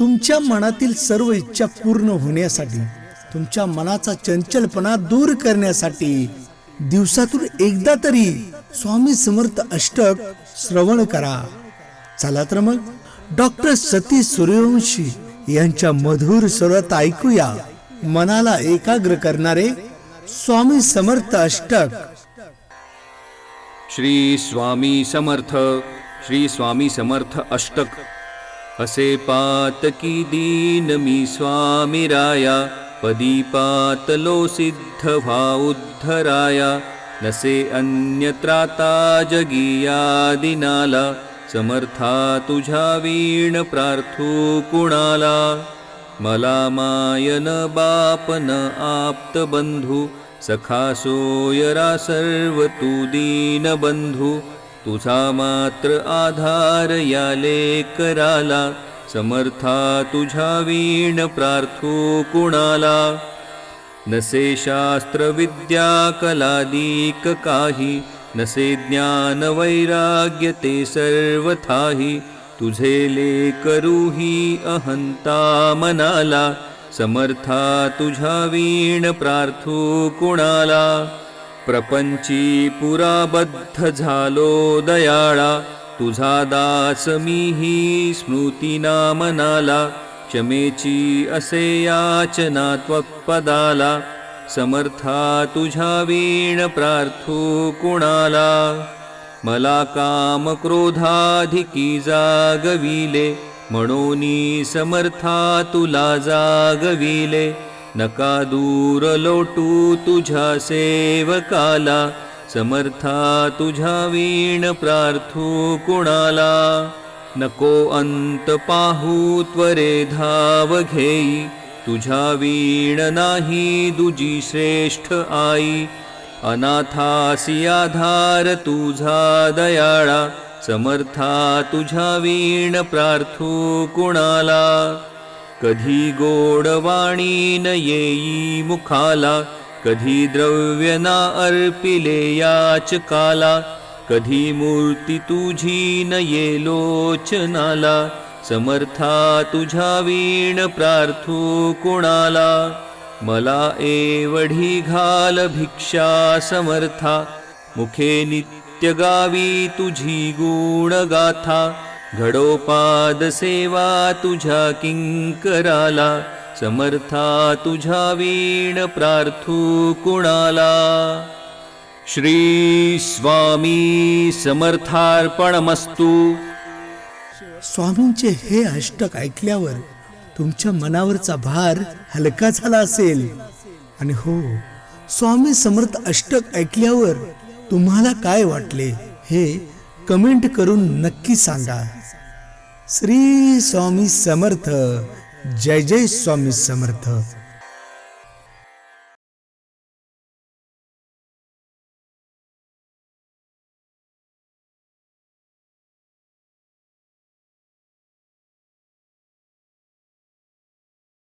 तुमच्या मनातील सर्व इच्छा पूर्ण होण्यासाठी तुमच्या मनाचा चंचलपणा दूर करण्यासाठी दिवसातून एकदा तरी स्वामी समर्थ अष्टक श्रवण करा. चला तर मग डॉक्टर सतीश सूर्यवंशी यांच्या मधुर स्वरात ऐकूया मनाला एकाग्र करणारे स्वामी समर्थ अष्टक. श्री स्वामी समर्थ श्री स्वामी समर्थ अष्टक. असे पातकी दीनमी स्वामिराया मी स्वामि राया पदी पातलो सिद्ध वाउद्धराया नसे अन्यत्राता जगीयादिनाला समर्था तुझा वीण प्रार्थू कुणाला? मला मायनबापन आप्तबन्धु सखासोयरा सर्व सर्वतु दीनबन्धु तुझा मात्र आधार या कराला समर्था तुझ्या वीण प्रार्थू कुणाला? नसे शास्त्र विद्या कलादिक काही नसे ज्ञान वैराग्य ते सर्वथाही तुझे लेकरूही अहंता मनाला समर्था तुझ्या वीण प्रार्थू कुणाला? प्रपंची पुराबद्ध झालो दयाळा. तुझा दास मीही स्मृतीना मनाला क्षमेची असे याचना त्वपदाला समर्था तुझ्या वीण प्रार्थू कुणाला? मला काम क्रोधाधिकी जागविले. म्हणून समर्था तुला जागविले. नका दूर लोटू तुझ्या सेवकाला समर्था तुझ्या वीण प्रार्थू कुणाला. नको अंत पाहू त्वरे धाव घेई तुझ्या वीण नाही दुजी श्रेष्ठ आई. अनाथासी आधार तुझा दयाळा समर्था तुझ्या वीण प्रार्थू कुणाला. कधी गोडवाणी न येई मुखाला कधी द्रव्य ना अर्पिले याचकाला कधी मूर्ती तुझी न ये लोचनाला समर्था तुझा वीण प्रार्थू कुणाला? मला एवढी घाल भिक्षा समर्था मुखे नित्य गावी तुझी गुणगाथा घडोपाद सेवा तुझ्या किंकराला समर्था तुझ्या वीण प्रार्थू कुणाला? श्री स्वामी समर्थार्पणमस्तू. स्वामींचे हे अष्टक ऐकल्यावर तुमच्या मनावरचा भार हलका झाला असेल. आणि हो स्वामी समर्थ अष्टक ऐकल्यावर तुम्हाला काय वाटले हे कमेंट करून नक्की सांगा. श्री स्वामी समर्थ जय जय स्वामी समर्थ.